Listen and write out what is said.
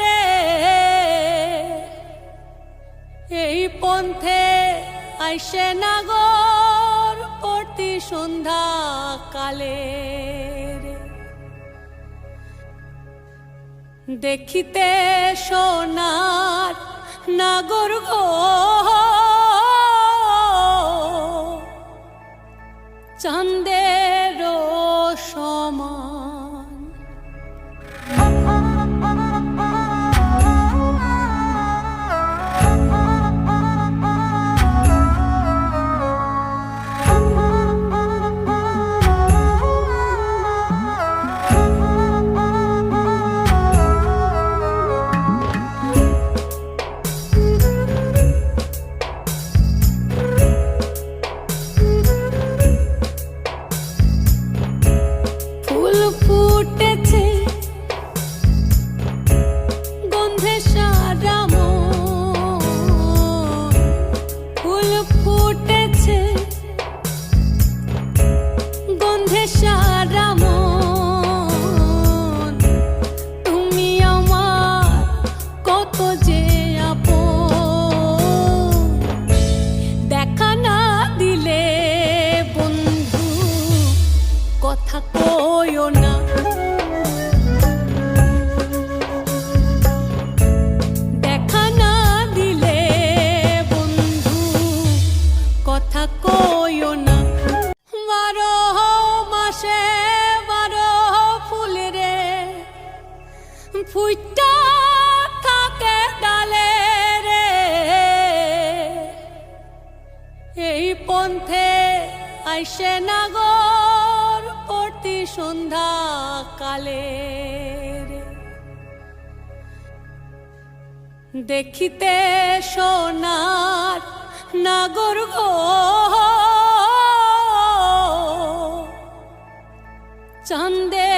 রে এই পন্থে আইসে নাগর প্রতি সন্ধ্যা কালে। দেখিতে সোনার নাগর গো চাঁদের গন্ধে সারা ফুল ফুটেছে গন্ধে তুমি আমার কত যে দেখা না দিলে বন্ধু, কথা কইও না। এই পন্থে আইসে নাগর প্রতি সন্ধ্যা কালে। দেখিতে সোনার নাগর গো চাঁদে